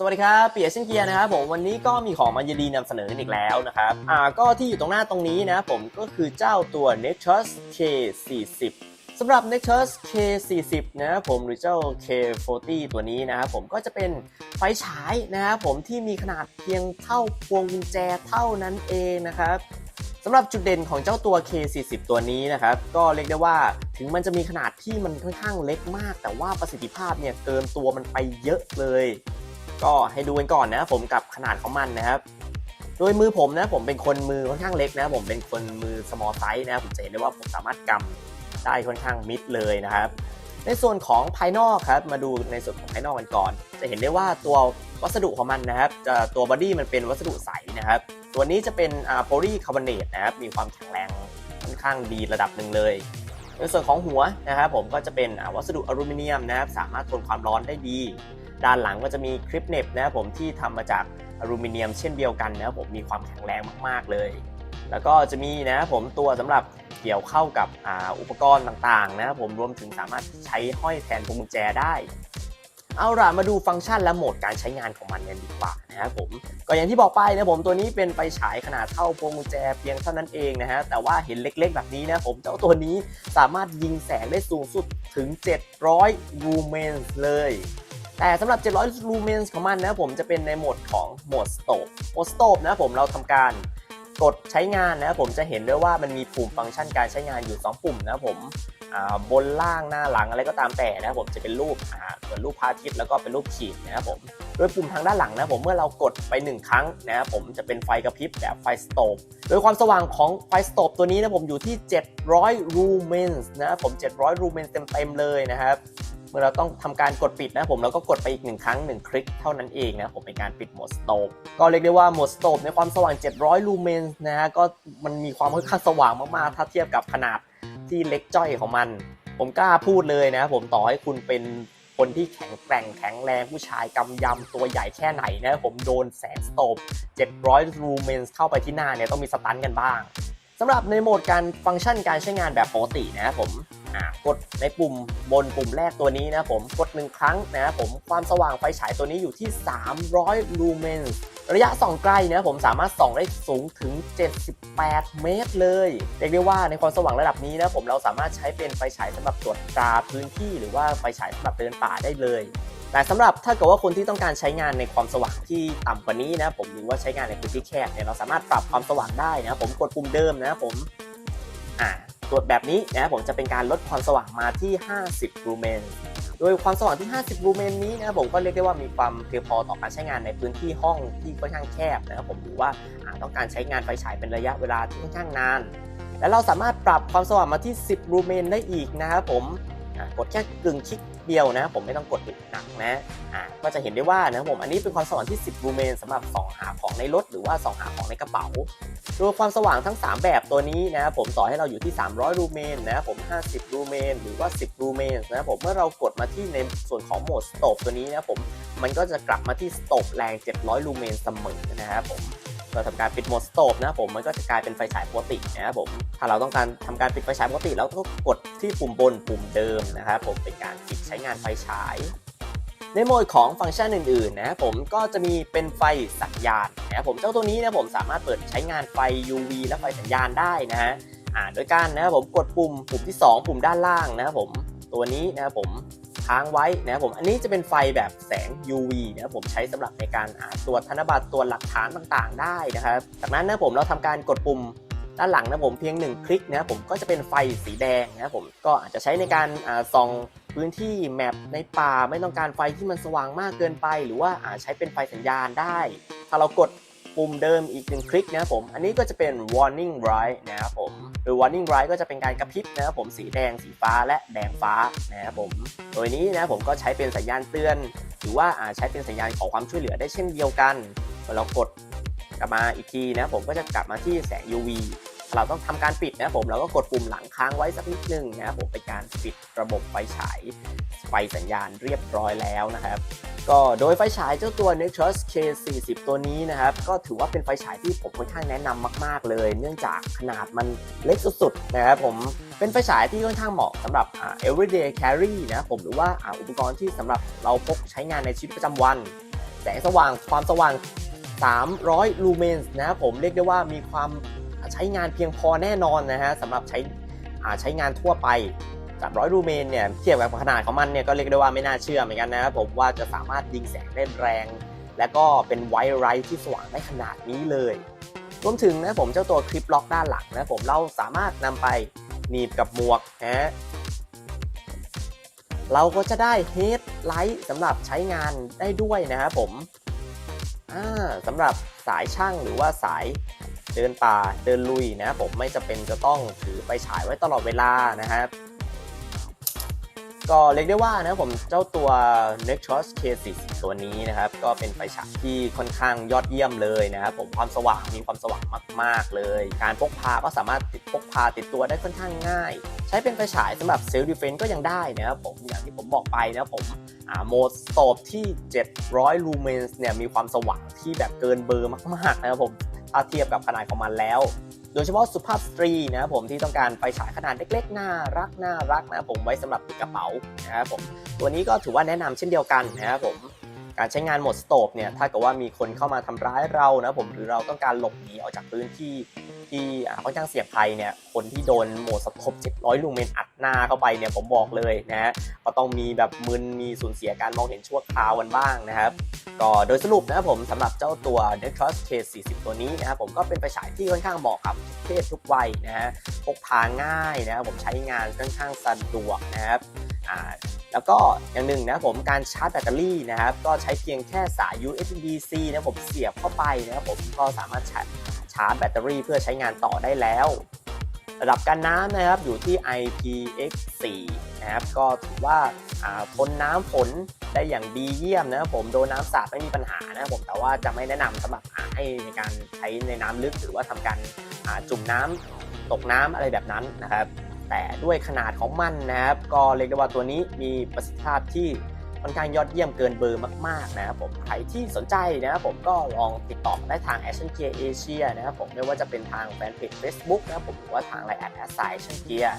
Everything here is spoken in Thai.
สวัสดีครับเปียเช่นเกียร์นะครับผมวันนี้ก็มีของมายินดีนำเสนอกันอีกแล้วนะครับอ่าก็ที่อยู่ตรงหน้าตรงนี้นะผมก็คือเจ้าตัว Nexus K40 สำหรับ Nexus K40 นะครับผมหรือเจ้า K40 ตัวนี้นะครับผมก็จะเป็นไฟฉายนะครับผมที่มีขนาดเพียงเท่าพวงกุญแจเท่านั้นเองนะครับสำหรับจุดเด่นของเจ้าตัว K40 ตัวนี้นะครับ ก็เรียกได้ว่าถึงมันจะมีขนาดที่มันค่อนข้างเล็กมาก แต่ว่าประสิทธิภาพเนี่ยเกินตัวมันไปเยอะเลย ก็ให้ดูกันก่อนนะผมกับขนาดของมันนะครับ โดยมือผมนะผมเป็นคนมือค่อนข้างเล็กนะผมเป็นคนมือ small size นะผมจะเห็นได้ว่าผมสามารถกำได้ค่อนข้างมิดเลยนะครับในส่วนของภายนอกครับมาดูในส่วนของภายนอกกันก่อน จะเห็นได้ว่าตัววัสดุของมันนะครับจะตัวบอดี้มันเป็นวัสดุใสนะครับ ตัวนี้จะเป็นอ่าโพลีคาร์บอเนตนะครับมีความแข็งแรงค่อนข้างดีระดับหนึ่งเลย ในส่วนของหัวนะครับผมก็จะเป็นวัสดุอลูมิเนียมนะครับสามารถทนความร้อนได้ดี ด้านหลังก็จะมีคลิปเน็บนะครับผมที่ทำมาจากอลูมิเนียมเช่นเดียวกันนะครับผมมีความแข็งแรงมากๆเลย แล้วก็จะมีนะครับผมตัวสำหรับเกี่ยวเข้ากับอ,อุปกรณ์ต่างๆนะครับผมรวมถึงสามารถใช้ห้อยแทนพวงกุญแจได้เอาล่ะมาดูฟังก์ชันและโหมดการใช้งานของมันกันดีกว่านะครับผมก็อย่างที่บอกไปนะผมตัวนี้เป็นไฟฉายขนาดเท่าพวงกุญแจเพียงเท่านั้นเองนะฮะแต่ว่าเห็นเล็กๆ แบบนี้นะผมเจ้าตัวนี้สามารถยิงแสงได้สูงสุดถึง 700 ลูเมนเลย แต่สำหรับ 700 ลูเมนส์ของมันนะผมจะเป็นในโหมดของโหมดสโตปโหมดสโตปนะผมเราทำการกดใช้งานนะผมจะเห็นด้วยว่ามันมีปุ่มฟังก์ชันการใช้งานอยู่ 2 ปุ่มนะผมบนล่างหน้าหลังอะไรก็ตามแต่นะผมจะเป็นรูปเหมือนรูปพระอาทิตย์แล้วก็เป็นรูปขีดนะครับผมโดยปุ่มทางด้านหลังนะผมเมื่อเรากดไป 1 ครั้งนะครับผมจะเป็นไฟกระพริบแบบไฟสโตปโดยความสว่างของไฟสโตปตัวนี้นะผมอยู่ที่ 700 ลูเมนส์นะผม 700 ลูเมนส์เต็มๆเลยนะครับ เมื่อเราต้องทำการกดปิดนะผมเราก็กดไปอีกหนึ่งครั้งหนึ่งคลิกเท่านั้นเองนะผมเป็นการปิดโหมดสโตปก็เรียกได้ว่าโหมดสโตปในความสว่าง 700 ลูเมนนะฮะก็มันมีความค่อนข้างสว่างมากๆ ถ้าเทียบกับขนาดที่เล็กจ้อยของมัน ผมกล้าพูดเลยนะผมต่อให้คุณเป็นคนที่แข็งแกร่งแข็งแรงผู้ชายกำยำตัวใหญ่แค่ไหนนะผมโดนแสงสโตป700ลูเมนเข้าไปที่หน้าเนี่ยต้องมีสตันกันบ้างสำหรับในโหมดการฟังก์ชันการใช้งานแบบปกตินะผม กดในปุ่มบนปุ่มแรกตัวนี้นะผมกดหนึ่งครั้งนะครับผมความสว่างไฟฉายตัวนี้อยู่ที่ 300 ลูเมนระยะส่องไกลนะผมสามารถส่องได้สูงถึง 78 เมตรเลย เรียกได้ว่าในความสว่างระดับนี้นะผมเราสามารถใช้เป็นไฟฉายสำหรับตรวจตราพื้นที่ หรือว่าไฟฉายสำหรับเดินป่าได้เลยแต่สำหรับถ้าเกิดว่าคนที่ต้องการใช้งานในความสว่างที่ต่ำกว่านี้นะผมหรือว่าใช้งานในพื้นที่แคบเนี่ยเราสามารถปรับความสว่างได้นะผมกดปุ่มเดิมนะผมอ่า กดแบบนี้นะผมจะเป็นการลดความสว่างมาที่ 50 ลูเมน โดยความสว่างที่ 50 ลูเมนนี้นะผมก็เรียกได้ว่ามีความเพียงพอต่อการใช้งานในพื้นที่ห้องที่ค่อนข้างแคบนะครับผมหรือว่าต้องการใช้งานไฟฉายเป็นระยะเวลาที่ค่อนข้างนาน และเราสามารถปรับความสว่างมาที่ 10 ลูเมนได้อีกนะครับผม กดแค่กึ่งคลิกเดียวนะ ผมไม่ต้องกดหนักนะอ่าก็จะเห็นได้ว่านะผมอันนี้เป็นความสว่างที่ 10ลูเมนสำหรับส่องหาของในรถหรือว่าส่องหาของในกระเป๋าโดยความสว่างทั้ง 3 แบบตัวนี้นะผมต่อให้เราอยู่ที่ 300ลูเมนนะผม 50ลูเมนหรือว่า 10ลูเมนนะผมเมื่อเรากดมาที่ในส่วนของโหมดสโตปตัวนี้นะผมมันก็จะกลับมาที่สโตปแรง 700ลูเมนเสมอนะครับผม เราทำการปิดโหมดสโตปนะครับผมมันก็จะกลายเป็นไฟฉายปกตินะครับผมถ้าเราต้องการทำการปิดไฟฉายปกติเราก็กดที่ปุ่มบนปุ่มเดิมนะครับผมเป็นการปิดใช้งานไฟฉายในโหมดของฟังก์ชันอื่นๆนะครับผมก็จะมีเป็นไฟสัญญาณนะครับผมเจ้าตัวนี้นะผมสามารถเปิดใช้งานไฟ UV และไฟสัญญาณได้นะฮะโดยการนะครับผมกดปุ่มปุ่มที่ 2 ปุ่มด้านล่างนะครับผมตัวนี้นะครับผม ค้างไว้นะครับผมอันนี้จะเป็นไฟแบบแสง UV นะครับผมใช้สำหรับในการอ่าตรวจธนบัตรตรวจหลักฐานต่างๆ ได้นะครับจากนั้นนะผมเราทำการกดปุ่มด้านหลังนะผมเพียงหนึ่งคลิกนะผมก็จะเป็นไฟสีแดงนะผมก็อาจจะใช้ในการอ่าส่องพื้นที่แมปในป่าไม่ต้องการไฟที่มันสว่างมากเกินไป หรือว่าอาจใช้เป็นไฟสัญญาณได้ ถ้าเรากดปุ่มเดิมอีกหนึ่งคลิกนะผม อันนี้ก็จะเป็น warning bright นะครับผม โดย warning light ก็จะเป็นการกระพริบนะครับผมสีแดงสีฟ้าและแดงฟ้านะครับผมโดยนี้นะผมก็ใช้เป็นสัญญาณเตือน หรือว่าใช้เป็นสัญญาณขอความช่วยเหลือได้เช่นเดียวกันเมื่อเรากดกลับมาอีกทีนะผมก็จะกลับมาที่แสง UV เราต้องทำการปิดนะครับผมเราก็กดปุ่มหลังค้างไว้สักนิดนึงนะครับผมเป็นการปิดระบบไฟฉายไฟสัญญาณเรียบร้อยแล้วนะครับก็โดยไฟฉายเจ้าตัว Nexus K40 ตัวนี้นะครับ ก็ถือว่าเป็นไฟฉายที่ผมค่อนข้างแนะนำมาก ๆ เลย เนื่องจากขนาดมันเล็กสุด ๆ นะครับผมเป็นไฟฉายที่ค่อนข้างเหมาะสำหรับ everyday carry นะผมหรือว่าอ่าอุปกรณ์ที่สำหรับเราพกใช้งานในชีวิตประจำวัน แสงสว่างความสว่าง 300 ลูเมนส์นะครับผมเรียกได้ว่ามีความ ใช้งานเพียงพอแน่นอนนะฮะสำหรับใช้อาใช้งานทั่วไป300ลูเมนเนี่ยเทียบกับขนาดของมันเนี่ยก็เรียกได้ว่าไม่น่าเชื่อเหมือนกันนะครับผมว่าจะสามารถยิงแสงได้แรง และก็เป็นไวท์ไรท์ที่สว่างได้ขนาดนี้เลยรวมถึงนะผมเจ้าตัวคลิปล็อกด้านหลังนะผมเราสามารถนำไปหนีบกับหมวกนะฮะเราก็จะได้เฮดไลท์สำหรับใช้งานได้ด้วยนะครับผมอ่าสำหรับสายช่างหรือว่าสาย เดินป่าเดินลุยนะครับผมไม่จะเป็นจะต้องถือไปฉายไว้ตลอดเวลานะครับ ก็เรียกได้ว่านะผมเจ้าตัว Nexus K40 ตัวนี้นะครับ ก็เป็นไฟฉายที่ค่อนข้างยอดเยี่ยมเลยนะครับผมความสว่างมีความสว่างมาก ๆ เลย การพกพาก็สามารถติดพกพาติดตัวได้ค่อนข้างง่าย ใช้เป็นไฟฉายสำหรับเซลล์ดิเฟนก็ยังได้นะครับผมอย่างที่ผมบอกไปนะครับผมโหมดสโตบที่ 700 ลูเมนส์เนี่ยมีความสว่างที่แบบเกินเบอร์มากๆนะครับผม ถ้าเทียบกับขนาดของมันแล้ว โดยเฉพาะสุภาพสตรีนะครับผมที่ต้องการไฟฉายขนาดเล็กๆน่ารักน่ารักนะผมไว้สำหรับติดกระเป๋านะครับผมตัวนี้ก็ถือว่าแนะนำเช่นเดียวกันนะครับผมการใช้งานโหมดสโตบเนี่ยถ้าเกิดว่ามีคนเข้ามาทำร้ายเรานะผมหรือเราต้องการหลบหนีออกจากพื้นที่ ที่อ่าค่อนข้างเสี่ยงภัยเนี่ยคนที่โดนโหมดสโตบ700ลูเมนอัดหน้าเข้าไปเนี่ยผมบอกเลยนะฮะก็ต้องมีแบบมึนมีสูญเสียการมองเห็นชั่วคราวกันบ้างนะครับก็โดยสรุปนะครับผมสำหรับเจ้าตัว Nexus K40 ตัวนี้นะครับผมก็เป็นไฟฉายที่ค่อนข้างเหมาะกับทุกเพศทุกวัยนะฮะพกพาง่ายนะครับผมใช้งานค่อนข้างสะดวกนะครับอ่าแล้วก็อย่างหนึ่งนะครับผมการชาร์จแบตเตอรี่นะครับก็ใช้เพียงแค่สาย USB-C นะครับผมเสียบเข้าไปนะครับผมก็สามารถชาร์จาร์จแบตเตอรี่เพื่อใช้งานต่อได้แล้ว ระดับการน้ำนะครับอยู่ที่ IPX4 นะครับก็ถือว่าทนน้ำฝนได้อย่างดีเยี่ยมนะครับผมโดนน้ำสาดไม่มีปัญหานะครับผมแต่ว่าจะไม่แนะนำสำหรับให้ในการใช้ในน้ำลึกหรือว่าทำการจุ่มน้ำตกน้ำอะไรแบบนั้นนะครับ แต่ด้วยขนาดของมันนะครับ ก็เรียกได้ว่าตัวนี้มีประสิทธิภาพที่ ค่อนข้างยอดเยี่ยมเกินเบอร์มาก ๆ นะครับผมใครที่สนใจนะครับผมก็ลองติดต่อได้ทาง Action Gear Asia นะครับผมไม่ว่าจะเป็นทางแฟนเพจ Facebook นะครับผมหรือว่าทางไลน์แอดแอสไซ Action Gear